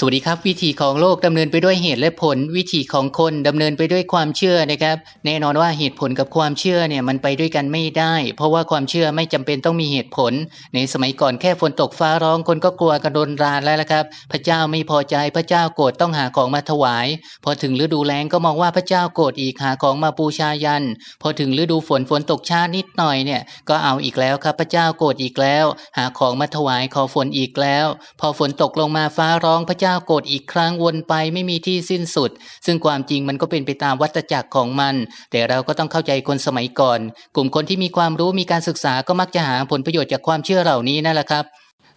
สวัสดีครับ วิถีของโลกดำเนินไปด้วยเหตุและผล วิถีของคนดำเนินไปด้วยความเชื่อนะครับ แน่นอนว่าเหตุผลกับความเชื่อเนี่ยมันไปด้วยกันไม่ได้ เพราะว่าความเชื่อไม่จำเป็นต้องมีเหตุผล ในสมัยก่อนแค่ฝนตกฟ้าร้องคนก็กลัวกันโดนรานแล้วละครับ พระเจ้าไม่พอใจพระเจ้าโกรธต้องหาของมาถวาย พอถึงฤดูแล้งก็มองว่าพระเจ้าโกรธอีกหาของมาบูชายัน พอถึงฤดูฝนฝนตกช้านิดหน่อยเนี่ยก็เอาอีกแล้วครับพระเจ้าโกรธอีกแล้ว หาของมาถวายขอฝนอีกแล้ว พอฝนตกลงมาฟ้าร้องพระเจ้าโกรธอีกครั้งวนไปไม่มีที่สิ้นสุด ซึ่งความจริงมันก็เป็นไปตามวัฏจักรของมัน แต่เราก็ต้องเข้าใจคนสมัยก่อน กลุ่มคนที่มีความรู้มีการศึกษาก็มักจะหาผลประโยชน์จากความเชื่อเหล่านี้นั่นแหละครับ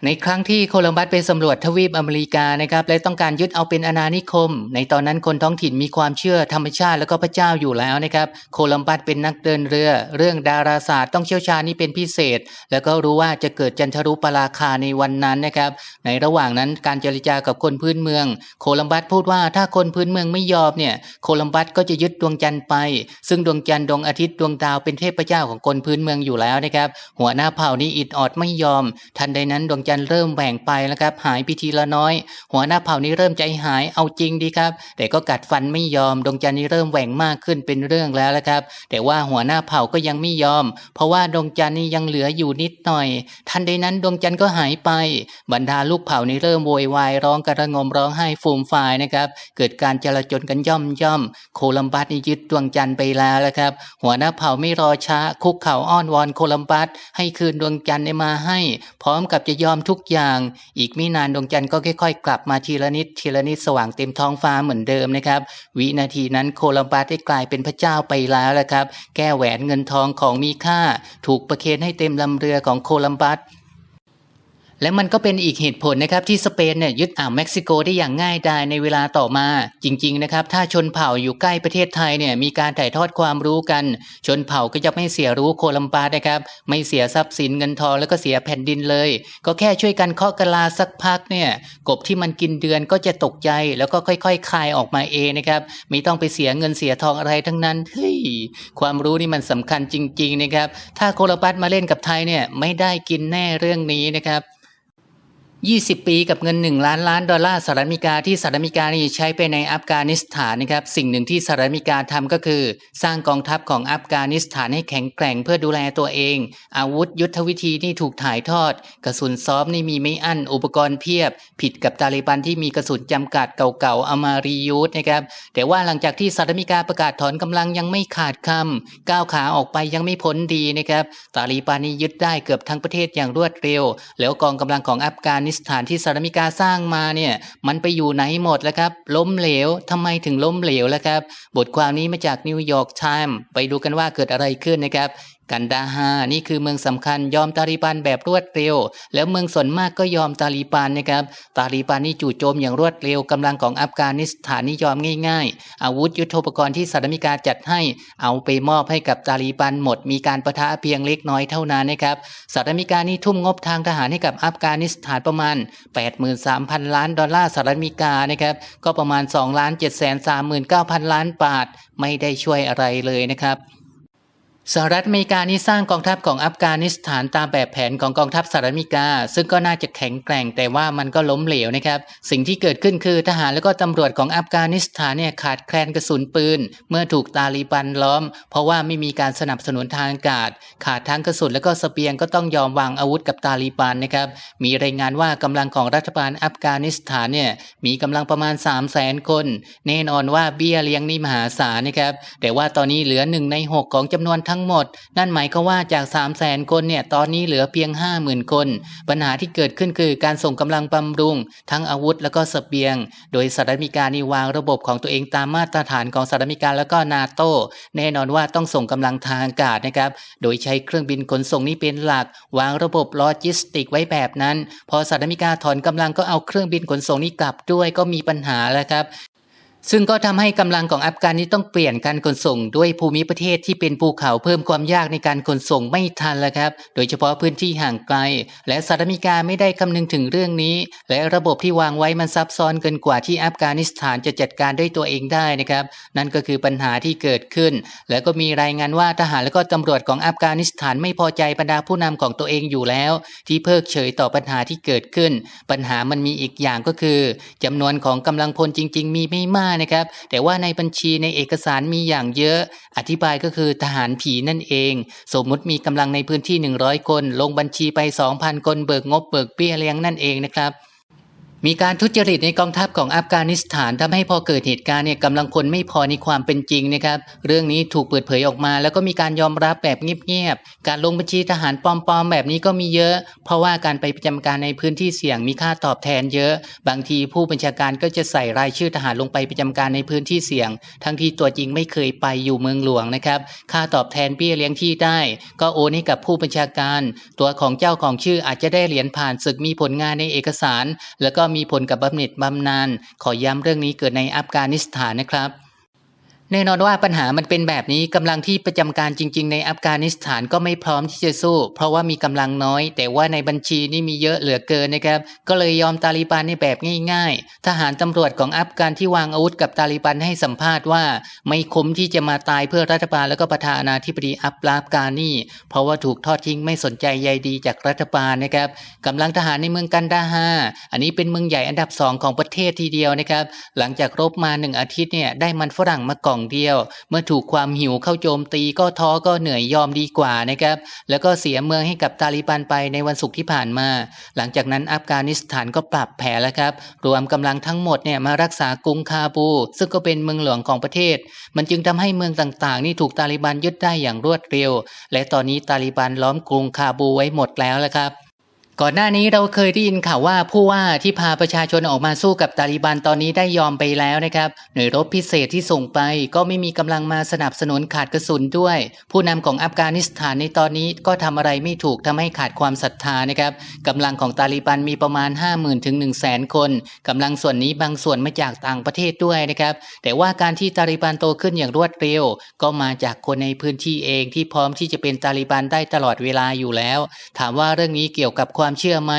ในครั้งที่โคลัมบัสไปสำรวจทวีปอเมริกานะครับ และต้องการยึดเอาเป็นอาณานิคม ในตอนนั้นคนท้องถิ่นมีความเชื่อธรรมชาติแล้วก็พระเจ้าอยู่แล้วนะครับ โคลัมบัสเป็นนักเดินเรือ เรื่องดาราศาสตร์ต้องเชี่ยวชาญนี่เป็นพิเศษ แล้วก็รู้ว่าจะเกิดจันทรุปราคาในวันนั้นนะครับ ในระหว่างนั้นการเจรจากับคนพื้นเมือง โคลัมบัสพูดว่าถ้าคนพื้นเมืองไม่ยอมเนี่ยโคลัมบัสก็จะยึดดวงจันทร์ไป ซึ่งดวงจันทร์ดวงอาทิตย์ดวงดาวเป็นเทพเจ้าของคนพื้นเมืองอยู่แล้วนะครับ หัวหน้าเผ่านี้อิดออดไม่ยอม ทันใดนั้นดวงจันทร์เริ่มแหว่งไปแล้วครับ หายไปทีละน้อย หัวหน้าเผ่านี้เริ่มใจหายเอาจริงดีครับ แต่ก็กัดฟันไม่ยอม ดวงจันทร์นี้เริ่มแหว่งมากขึ้นเป็นเรื่องแล้วละครับ แต่ว่าหัวหน้าเผ่าก็ยังไม่ยอม เพราะว่าดวงจันทร์นี้ยังเหลืออยู่นิดหน่อย ทันใดนั้นดวงจันทร์ก็หายไป บรรดาลูกเผ่านี้เริ่มโวยวายร้องกระงมร้องไห้ฟูมฟายนะครับ เกิดการจลาจลกันย่อมย่อม โคลัมบัสนี่ยึดดวงจันทร์ไปแล้วละครับ หัวหน้าเผ่าไม่รอช้าคุกเข่าอ้อนวอนโคลัมบัสให้คืนดวงจันทร์มาให้ พร้อมกับจะยอมทุกอย่าง อีกไม่นานดวงจันทร์ก็ค่อย ๆ กลับมาทีละนิดทีละนิดสว่างเต็มท้องฟ้าเหมือนเดิมนะครับ วินาทีนั้นโคลัมบัสได้กลายเป็นพระเจ้าไปแล้วละครับ แก้แหวนเงินทองของมีค่า ถูกประเคนให้เต็มลำเรือของโคลัมบัส และมันก็เป็นอีกเหตุผลนะครับที่สเปนเนี่ยยึดอ่าวเม็กซิโกได้อย่างง่ายดายในเวลาต่อมา จริง ๆ นะครับ ถ้าชนเผ่าอยู่ใกล้ประเทศไทยเนี่ยมีการถ่ายทอดความรู้กัน ชนเผ่าก็จะไม่เสียรู้โคลัมบัสนะครับ ไม่เสียทรัพย์สินเงินทองแล้วก็เสียแผ่นดินเลย ก็แค่ช่วยกันเคาะกะลาสักพักเนี่ยกบที่มันกินเดือนก็จะตกใจ แล้วก็ค่อยๆคายออกมาเองนะครับไม่ต้องไปเสียเงินเสียทองอะไรทั้งนั้นเฮ้ยความรู้นี่มันสำคัญจริง ๆ นะครับ ถ้าโคลัมบัสมาเล่นกับไทยเนี่ยไม่ได้กินแน่เรื่องนี้นะครับ 20 ปีกับเงิน 1 ล้านล้านดอลลาร์สหรัฐอเมริกาที่สหรัฐอเมริกานี่ใช้ไปในอัฟกานิสถานนะครับสิ่งหนึ่งที่สหรัฐอเมริกาทำก็คือ สร้างกองทัพของอัฟกานิสถานให้แข็งแกร่งเพื่อดูแลตัวเอง อาวุธยุทธวิธีนี่ถูกถ่ายทอด กระสุนซ้อมนี่มีไม่อั้นอุปกรณ์เพียบ ผิดกับตาลิบันที่มีกระสุนจำกัดเก่าๆเอามารียูสนะครับแต่ว่าหลังจากที่สหรัฐอเมริกาประกาศถอนกำลังยังไม่ขาดคำก้าวขาออกไปยังไม่พ้นดีนะครับตาลิบันนี่ยึดได้เกือบทั้งประเทศอย่างรวดเร็ว แล้วกองกำลังของอัฟกานิสถานที่สารมิกาสร้างมาเนี่ยมันไปอยู่ไหนหมดแล้วครับ ล้มเหลวทำไมถึงล้มเหลวแล้วครับ บทความนี้มาจากนิวยอร์กไทม์ไปดูกันว่าเกิดอะไรขึ้นนะครับ กันดาฮานี่คือเมืองสำคัญยอมตาลีบันแบบรวดเร็ว แล้วเมืองส่วนมากก็ยอมตาลีบันนะครับตาลีบันนี่จู่โจมอย่างรวดเร็วกำลังของอัฟกานิสถานนี่ยอมง่าย ๆ อาวุธยุทโธปกรณ์ที่สหรัฐอเมริกาจัดให้เอาไปมอบให้กับตาลีบันหมด มีการประทะเพียงเล็กน้อยเท่านั้นนะครับสหรัฐอเมริกานี่ทุ่มงบทางทหารให้กับอัฟกานิสถานประมาณ 83,000 ล้านดอลลาร์สหรัฐอเมริกานะครับก็ประมาณ2ล้าน739,000 ล้านบาท ไม่ได้ช่วยอะไรเลยนะครับ สหรัฐอเมริกานี้สร้างกองทัพของอัฟกานิสถานตามแบบแผนของกองทัพสหรัฐอเมริกา ซึ่งก็น่าจะแข็งแกร่งแต่ว่ามันก็ล้มเหลวนะครับ สิ่งที่เกิดขึ้นคือทหารและก็ตำรวจของอัฟกานิสถานเนี่ยขาดแคลนกระสุนปืน เมื่อถูกตาลีบันล้อม เพราะว่าไม่มีการสนับสนุนทางอากาศ ขาดทั้งกระสุนและก็สเสบียงก็ต้องยอมวางอาวุธกับตาลีบันนะครับมีรายงานว่ากำลังของรัฐบาลอัฟกานิสถานเนี่ยมีกำลังประมาณ 3 0 0แสนคน แน่นอนว่าเบี้ยเลี้ยงนี่มหาศาลนะครับแต่ว่าตอนนี้เหลือหนึ่งในหกของจำนวนทงหมด นั่นหมายความว่าจาก 3 0 0แสนคนเนี่ยตอนนี้เหลือเพียง 50,000 คน ปัญหาที่เกิดขึ้นคือการส่งกำลังบำรุง ทั้งอาวุธและก็เสบียง โดยสหรัฐอเมริกานี่วางระบบของตัวเองตามมาตรฐานของสหรัฐอเมริกาแล้วก็นาโตแน่นอนว่าต้องส่งกำลังทางอากาศนะครับ โดยใช้เครื่องบินขนส่งนี่เป็นหลัก วางระบบโลจิสติกไว้แบบนั้น พอสหรัฐอเมริกาถอนกำลังก็เอาเครื่องบินขนส่งนี่กลับด้วยก็มีปัญหาแล้วครับ ซึ่งก็ทำให้กำลังของอัฟกานนี้ต้องเปลี่ยนการขนส่งด้วยภูมิประเทศที่เป็นภูเขาเพิ่มความยากในการขนส่งไม่ทันแล้วครับ โดยเฉพาะพื้นที่ห่างไกล และสหรัฐอเมริกาไม่ได้คำนึงถึงเรื่องนี้ และระบบที่วางไว้มันซับซ้อนเกินกว่าที่อัฟกานิสถานจะจัดการด้วยตัวเองได้นะครับ นั่นก็คือปัญหาที่เกิดขึ้น และก็มีรายงานว่าทหารและก็ตำรวจของอัฟกานิสถานไม่พอใจบรรดาผู้นำของตัวเองอยู่แล้ว ที่เพิกเฉยต่อปัญหาที่เกิดขึ้น ปัญหามันมีอีกอย่างก็คือจำนวนของกำลังพลจริง ๆ มีไม่มากนะครับ แต่ว่าในบัญชีในเอกสารมีอย่างเยอะ อธิบายก็คือทหารผีนั่นเอง สมมุติมีกำลังในพื้นที่ 100 คน ลงบัญชีไป 2,000 คนเบิกงบเบิกเปี้ยเลี้ยงนั่นเองนะครับ มีการทุจริตในกองทัพของอัฟกานิสถานทำให้พอเกิดเหตุการณ์เนี่ยกำลังพลไม่พอในความเป็นจริงนะครับ เรื่องนี้ถูกเปิดเผยออกมา แล้วก็มีการยอมรับแบบเงียบๆ การลงบัญชีทหารปลอมๆ แบบนี้ก็มีเยอะ เพราะว่าการไปประจำการในพื้นที่เสี่ยงมีค่าตอบแทนเยอะ บางทีผู้บัญชาการก็จะใส่รายชื่อทหารลงไปประจำการในพื้นที่เสี่ยง ทั้งที่ตัวจริงไม่เคยไปอยู่เมืองหลวงนะครับ ค่าตอบแทนเบี้ยเลี้ยงที่ได้ ก็โอนให้กับผู้บัญชาการ ตัวของเจ้าของชื่ออาจจะได้เหรียญผ่านศึกมีผลงานในเอกสาร แล้วก็มีผลกับบำเหน็จบำนาญขอย้ำเรื่องนี้เกิดในอัฟกานิสถานนะครับ แน่นอนว่าปัญหามันเป็นแบบนี้กำลังที่ประจำการจริง ๆ ในอัฟกานิสถานก็ไม่พร้อมที่จะสู้ เพราะว่ามีกำลังน้อย แต่ว่าในบัญชีนี่มีเยอะเหลือเกินนะครับ ก็เลยยอมตาลิบันในแบบง่ายๆ ทหารตำรวจของอัฟกานที่วางอาวุธกับตาลิบันให้สัมภาษณ์ว่า ไม่คุ้มที่จะมาตายเพื่อรัฐบาลแล้วก็ประธานาธิบดีอัฟลาฟกานี่ เพราะว่าถูกทอดทิ้งไม่สนใจใยดีจากรัฐบาลนะครับกำลังทหารในเมืองกันดาฮาอันนี้เป็นเมืองใหญ่อันดับสองของประเทศทีเดียวนะครับ หลังจากรบมาหนึ่งอาทิตย์เนี่ยได้มันฝรั่งมากล่องเดียว เมื่อถูกความหิวเข้าโจมตีก็ท้อก็เหนื่อยยอมดีกว่านะครับ แล้วก็เสียเมืองให้กับตาลิบันไปในวันศุกร์ที่ผ่านมา หลังจากนั้นอัฟกานิสถานก็ปรับแผนแล้วครับ รวมกำลังทั้งหมดเนี่ยมารักษากรุงคาบู ซึ่งก็เป็นเมืองหลวงของประเทศ มันจึงทำให้เมืองต่างๆ นี่ถูกตาลิบันยึดได้อย่างรวดเร็ว และตอนนี้ตาลิบันล้อมกรุงคาบูไว้หมดแล้วละครับ ก่อนหน้านี้เราเคยได้ยินข่าวว่าผู้ว่าที่พาประชาชนออกมาสู้กับตาลิบันตอนนี้ได้ยอมไปแล้วนะครับ หน่วยรบพิเศษที่ส่งไปก็ไม่มีกำลังมาสนับสนุนขาดกระสุนด้วย ผู้นำของอัฟกานิสถานในตอนนี้ก็ทำอะไรไม่ถูกทำให้ขาดความศรัทธานะครับกำลังของตาลิบันมีประมาณ 5 0,000ถึง1 0 0 0 0แสนคนกำลังส่วนนี้บางส่วนมาจากต่างประเทศด้วยนะครับ แต่ว่าการที่ตาลิบันโตขึ้นอย่างรวดเร็ว ก็มาจากคนในพื้นที่เองที่พร้อมที่จะเป็นตาลิบันได้ตลอดเวลาอยู่แล้ว ถามว่าเรื่องนี้เกี่ยวกับความเชื่อไหม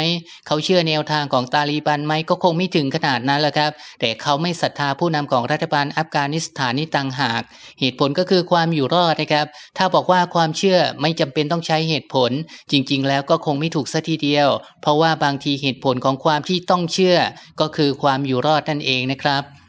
เขาเชื่อแนวทางของตาลีบันไหมก็คงไม่ถึงขนาดนั้นแหละครับ แต่เขาไม่ศรัทธาผู้นำของรัฐบาลอัฟกานิสถานนี่ต่างหาก เหตุผลก็คือความอยู่รอดนะครับ ถ้าบอกว่าความเชื่อไม่จำเป็นต้องใช้เหตุผล จริง ๆ แล้วก็คงไม่ถูกสัทีเดียว เพราะว่าบางทีเหตุผลของความที่ต้องเชื่อ ก็คือความอยู่รอดนั่นเองนะครับ